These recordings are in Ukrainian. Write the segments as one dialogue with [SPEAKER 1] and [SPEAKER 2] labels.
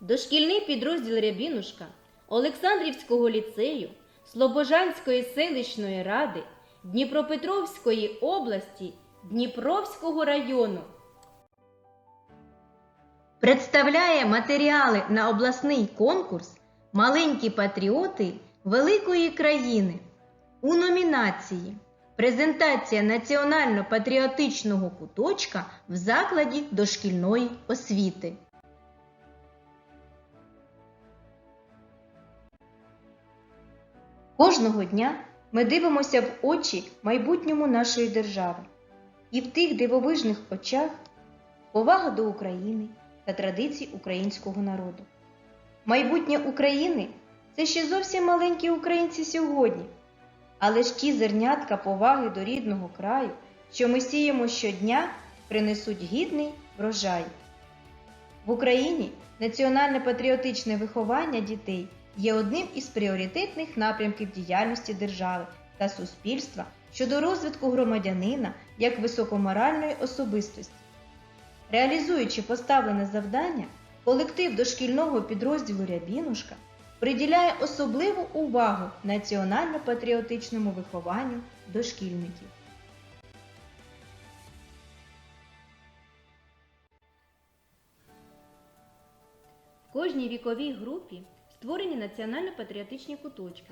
[SPEAKER 1] Дошкільний підрозділ Рябінушка Олександрівського ліцею Слобожанської селищної ради Дніпропетровської області Дніпровського району представляє матеріали на обласний конкурс Маленькі патріоти великої країни у номінації Презентація національно-патріотичного куточка в закладі дошкільної освіти. Кожного дня ми дивимося в очі майбутньому нашої держави. І в тих дивовижних очах повага до України та традицій українського народу. Майбутнє України це ще зовсім маленькі українці сьогодні, але ж ті зернятка поваги до рідного краю, що ми сіємо щодня, принесуть гідний врожай. В Україні національне патріотичне виховання дітей є одним із пріоритетних напрямків діяльності держави та суспільства щодо розвитку громадянина як високоморальної особистості. Реалізуючи поставлене завдання, колектив дошкільного підрозділу Рябінушка приділяє особливу увагу національно-патріотичному вихованню дошкільників. В кожній віковій групі створені національно-патріотичні куточки.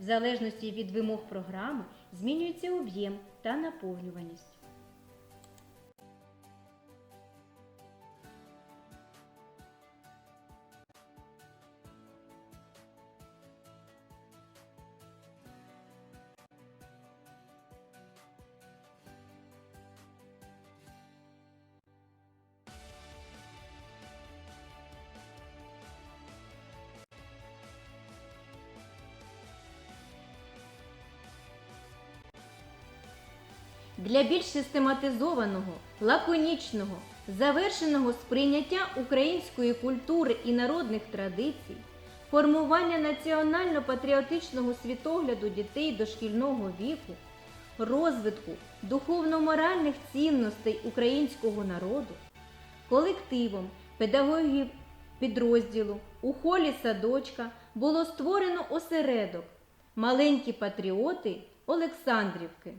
[SPEAKER 1] В залежності від вимог програми змінюється об'єм та наповнюваність. Для більш систематизованого, лаконічного, завершеного сприйняття української культури і народних традицій, формування національно-патріотичного світогляду дітей дошкільного віку, розвитку духовно-моральних цінностей українського народу, колективом педагогів підрозділу у холі садочка було створено осередок Маленькі патріоти Олександрівки.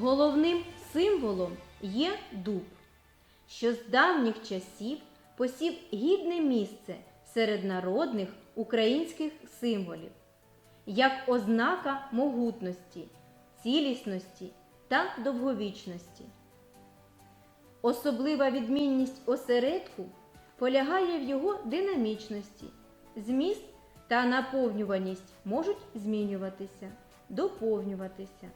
[SPEAKER 1] Головним символом є дуб, що з давніх часів посів гідне місце серед народних українських символів, як ознака могутності, цілісності та довговічності. Особлива відмінність осередку полягає в його динамічності. Зміст та наповнюваність можуть змінюватися, доповнюватися.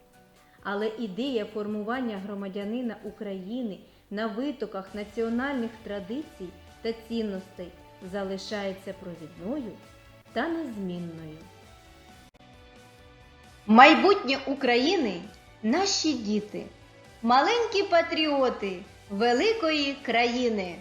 [SPEAKER 1] Але ідея формування громадянина України на витоках національних традицій та цінностей залишається провідною та незмінною. Майбутнє України наші діти, маленькі патріоти великої країни.